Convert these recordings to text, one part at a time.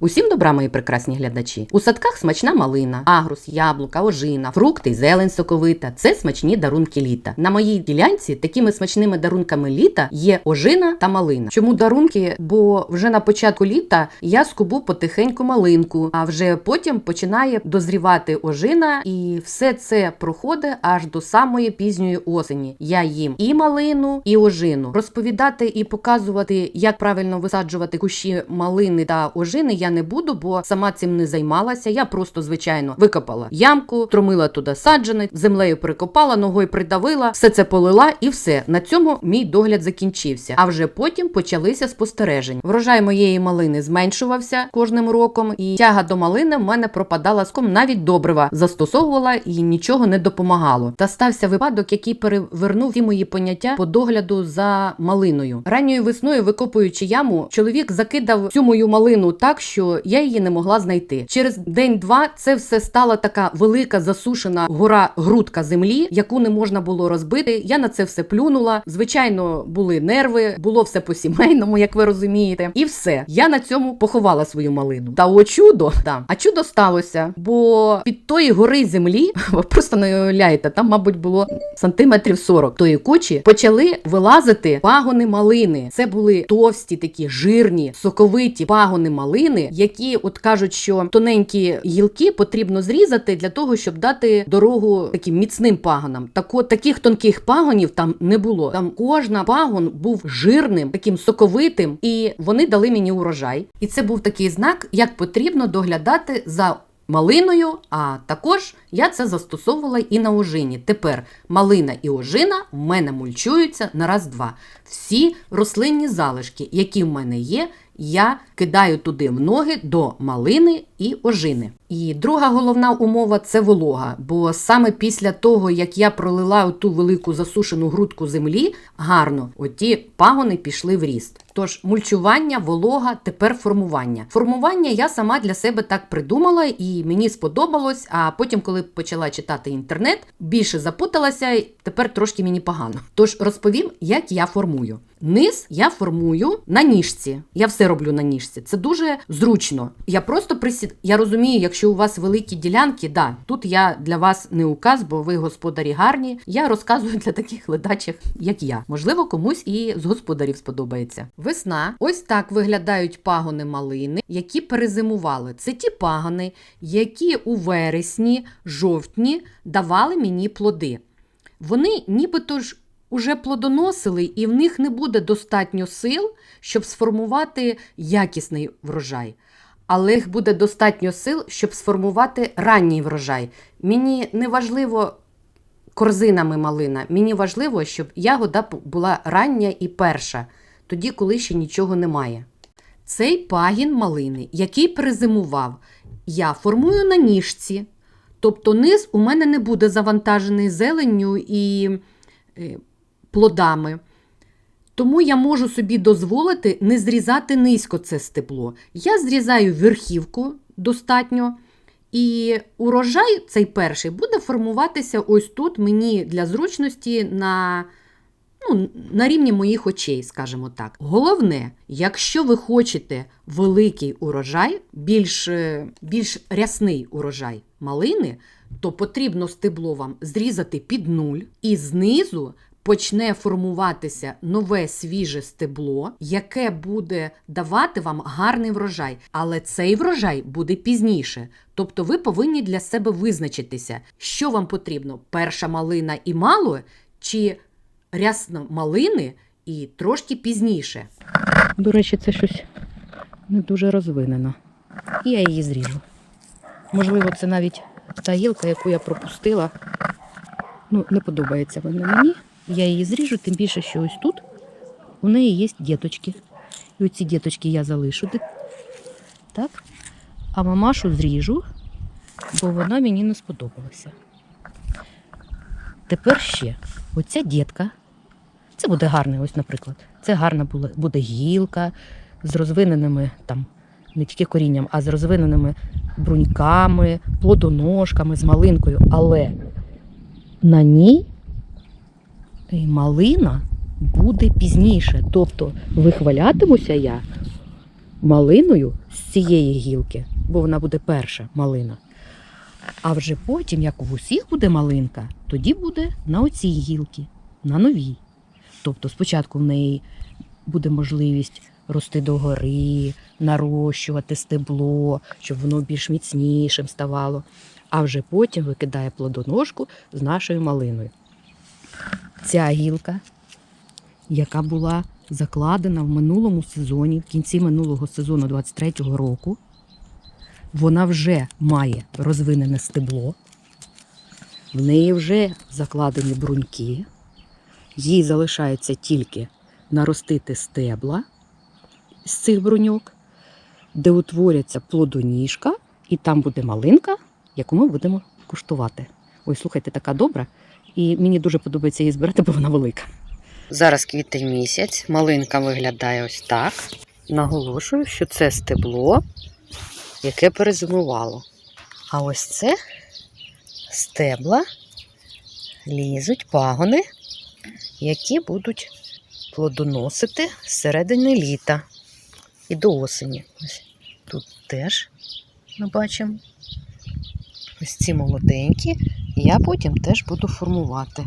Усім добра, мої прекрасні глядачі. У садках смачна малина, агрус, яблука, ожина, фрукти, зелень соковита. Це смачні дарунки літа. На моїй ділянці такими смачними дарунками літа є ожина та малина. Чому дарунки? Бо вже на початку літа я скубу потихеньку малинку, а вже потім починає дозрівати ожина, і все це проходить аж до самої пізньої осені. Я їм і малину, і ожину. Розповідати і показувати, як правильно висаджувати кущі малини та ожини, я не буду, бо сама цим не займалася. Я просто звичайно викопала ямку, тромила туди саджанець, землею прикопала, ногою придавила, все це полила, і все. На цьому мій догляд закінчився. А вже потім почалися спостереження. Врожай моєї малини зменшувався кожним роком, і тяга до малини в мене пропадала ском. Навіть добрива застосовувала і нічого не допомагало. Та стався випадок, який перевернув всі мої поняття по догляду за малиною. Ранньою весною, викопуючи яму, чоловік закидав всю мою малину так, що я її не могла знайти. Через день-два це все стала така велика засушена гора грудка землі, яку не можна було розбити. Я на це все плюнула. Звичайно, були нерви, було все по сімейному, як ви розумієте, і все. Я на цьому поховала свою малину. Та о чудо, да. а чудо сталося, бо під тої гори землі, ви просто не уявляєте, там, мабуть, було сантиметрів 40 тої кучі, почали вилазити пагони малини. Це були товсті, такі жирні, соковиті пагони малини, які от кажуть, що тоненькі гілки потрібно зрізати для того, щоб дати дорогу таким міцним пагонам. Так от таких тонких пагонів там не було. Там кожна пагон був жирним, таким соковитим, і вони дали мені урожай. І це був такий знак, як потрібно доглядати за. Малиною, а також я це застосовувала і на ожині. Тепер малина і ожина в мене мульчуються на раз-два. Всі рослинні залишки, які в мене є, я кидаю туди в ноги до малини і ожини. І друга головна умова це волога. Бо саме після того, як я пролила ту велику засушену грудку землі, гарно оті пагони пішли в ріст. Тож мульчування, волога, тепер формування. Формування я сама для себе так придумала, і мені сподобалось. А потім, коли почала читати інтернет, більше запуталася, і тепер трошки мені погано. Тож розповім, як я формую. Низ я формую на ніжці. Я все роблю на ніжці. Це дуже зручно. Я просто присід. Я розумію, якщо у вас великі ділянки, да, тут я для вас не указ, бо ви господарі гарні. Я розказую для таких ледачих, як я. Можливо, комусь і з господарів сподобається. Весна. Ось так виглядають пагони малини, які перезимували. Це ті пагони, які у вересні, жовтні давали мені плоди. Вони нібито ж уже плодоносили, і в них не буде достатньо сил, щоб сформувати якісний врожай. Але їх буде достатньо сил, щоб сформувати ранній врожай. Мені не важливо корзинами малина, мені важливо, щоб ягода була рання і перша, тоді, коли ще нічого немає. Цей пагін малини, який перезимував, я формую на ніжці. Тобто низ у мене не буде завантажений зеленню і е, плодами. Тому я можу собі дозволити не зрізати низько це стебло. Я зрізаю верхівку достатньо. І урожай цей перший буде формуватися ось тут мені для зручності на ну, на рівні моїх очей, скажімо так. Головне, якщо ви хочете великий урожай, більш, більш рясний урожай малини, то потрібно стебло вам зрізати під нуль і знизу почне формуватися нове свіже стебло, яке буде давати вам гарний врожай. Але цей врожай буде пізніше. Тобто ви повинні для себе визначитися, що вам потрібно: перша малина і мало, чи рясно малини і трошки пізніше. До речі, це щось не дуже розвинено. І я її зріжу. Можливо, це навіть та гілка, яку я пропустила. Ну, не подобається вона мені. Я її зріжу, тим більше, що ось тут у неї є діточки. І оці діточки я залишу. Так? А мамашу зріжу, бо вона мені не сподобалася. Тепер ще оця дітка. Це буде гарне, ось, наприклад. Це гарна буде гілка з розвиненими там не тільки корінням, а з розвиненими бруньками, плодоножками, з малинкою. Але на ній малина буде пізніше. Тобто вихвалятимуся я малиною з цієї гілки, бо вона буде перша малина. А вже потім, як у усіх буде малинка, тоді буде на оцій гілці, на новій. Тобто спочатку в неї буде можливість рости догори, нарощувати стебло, щоб воно більш міцнішим ставало, а вже потім викидає плодоножку з нашою малиною. Ця гілка, яка була закладена в минулому сезоні, в кінці минулого сезону 23-го року, вона вже має розвинене стебло, в неї вже закладені бруньки, їй залишається тільки наростити стебла з цих бруньок, де утворяться плодоніжка, і там буде малинка, яку ми будемо куштувати. Ой, слухайте, така добра, і мені дуже подобається її збирати, бо вона велика. Зараз квітень місяць, малинка виглядає ось так. Наголошую, що це стебло, яке перезимувало. А ось це стебла лізуть пагони, які будуть плодоносити з середини літа і до осені. Ось тут теж ми бачимо ось ці молоденькі, я потім теж буду формувати.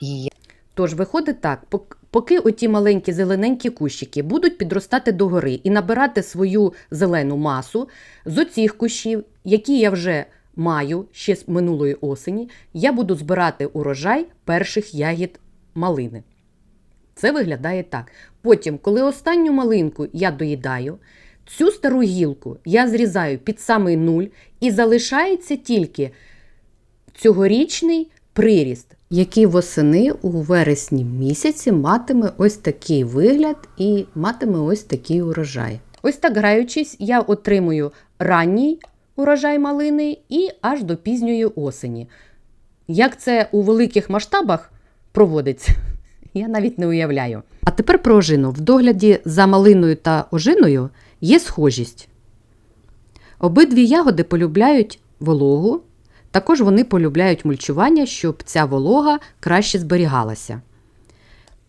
І Тож виходить так, поки оті маленькі зелененькі кущики будуть підростати догори і набирати свою зелену масу з оцих кущів, які я вже маю ще з минулої осені, я буду збирати урожай перших ягід малини. Це виглядає так. Потім, коли останню малинку я доїдаю, цю стару гілку я зрізаю під самий нуль і залишається тільки цьогорічний приріст, який восени у вересні місяці матиме ось такий вигляд і матиме ось такий урожай. Ось так граючись, я отримую ранній урожай малини і аж до пізньої осені. Як це у великих масштабах проводиться, я навіть не уявляю. А тепер про ожину. В догляді за малиною та ожиною є схожість. Обидві ягоди полюбляють вологу, також вони полюбляють мульчування, щоб ця волога краще зберігалася.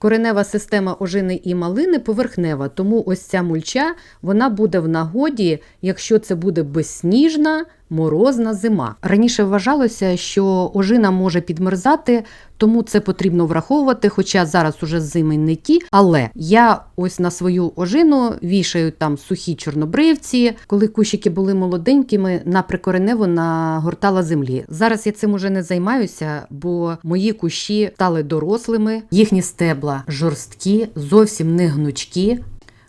Коренева система ожини і малини поверхнева, тому ось ця мульча вона буде в нагоді, якщо це буде безсніжна, морозна зима. Раніше вважалося, що ожина може підмерзати, тому це потрібно враховувати, хоча зараз уже зими не ті. Але я ось на свою ожину вішаю там сухі чорнобривці, коли кущики були молоденькими, на прикореневу нагортала землі. Зараз я цим уже не займаюся, бо мої кущі стали дорослими, їхні стебла жорсткі, зовсім не гнучкі.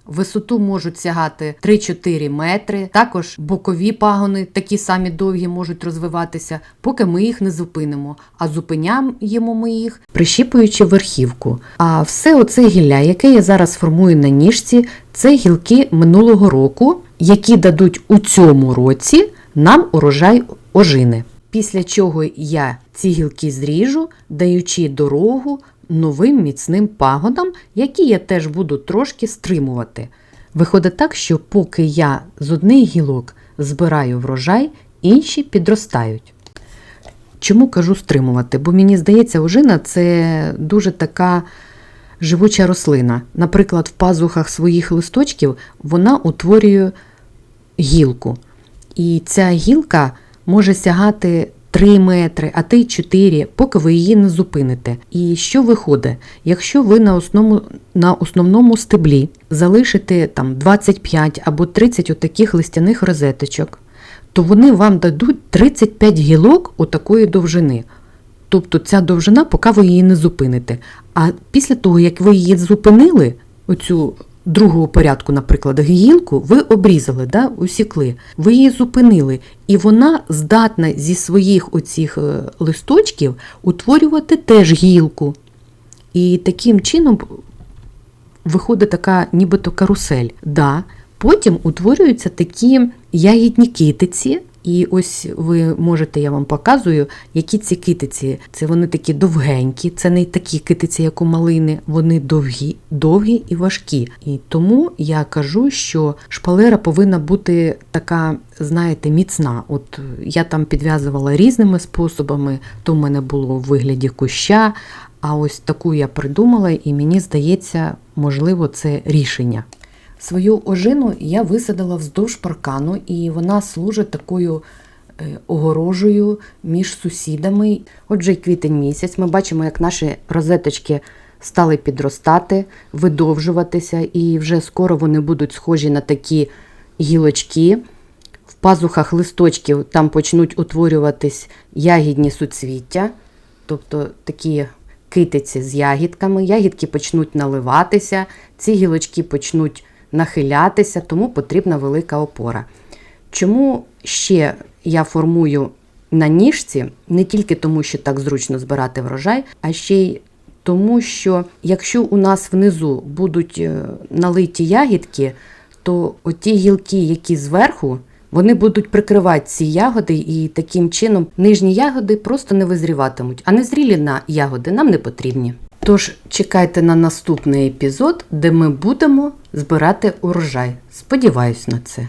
Висоту можуть сягати 3-4 метри. Також бокові пагони такі самі довгі можуть розвиватися, поки ми їх не зупинимо. А зупиняємо ми їх, прищіпуючи верхівку. А все оце гілля, яке я зараз формую на ніжці, це гілки минулого року, які дадуть у цьому році нам урожай ожини. Після чого я ці гілки зріжу, даючи дорогу новим міцним пагонам, які я теж буду трошки стримувати. Виходить так, що поки я з одних гілок збираю врожай, інші підростають. Чому кажу стримувати? Бо мені здається, ожина це дуже така живуча рослина. Наприклад, в пазухах своїх листочків вона утворює гілку. І ця гілка може сягати 3 метри, а й 4, поки ви її не зупините. І що виходить? Якщо ви на основному, на основному стеблі залишите там 25 або 30 отаких листяних розеточок, то вони вам дадуть 35 гілок отакої довжини. Тобто ця довжина, поки ви її не зупините. А після того, як ви її зупинили, оцю другого порядку, наприклад, гілку, ви обрізали, да, усікли, ви її зупинили, і вона здатна зі своїх оцих е, листочків утворювати теж гілку. І таким чином виходить така нібито карусель. Да, потім утворюються такі ягідні китиці. І ось ви можете, я вам показую, які ці китиці. Це вони такі довгенькі, це не такі китиці, як у малини, вони довгі, довгі і важкі. І тому я кажу, що шпалера повинна бути така, знаєте, міцна. От я там підв'язувала різними способами, то в мене було в вигляді куща. А ось таку я придумала, і мені здається, можливо, це рішення. Свою ожину я висадила вздовж паркану, і вона служить такою е, огорожею між сусідами. Отже, й квітень місяць. Ми бачимо, як наші розеточки стали підростати, видовжуватися, і вже скоро вони будуть схожі на такі гілочки. В пазухах листочків там почнуть утворюватись ягідні суцвіття, тобто такі китиці з ягідками. Ягідки почнуть наливатися, ці гілочки почнуть нахилятися, тому потрібна велика опора. Чому ще я формую на ніжці? Не тільки тому, що так зручно збирати врожай, а ще й тому, що якщо у нас внизу будуть е, налиті ягідки, то оті гілки, які зверху, вони будуть прикривати ці ягоди, і таким чином нижні ягоди просто не визріватимуть, а незрілі на ягоди нам не потрібні. Тож чекайте на наступний епізод, де ми будемо збирати урожай. Сподіваюсь на це.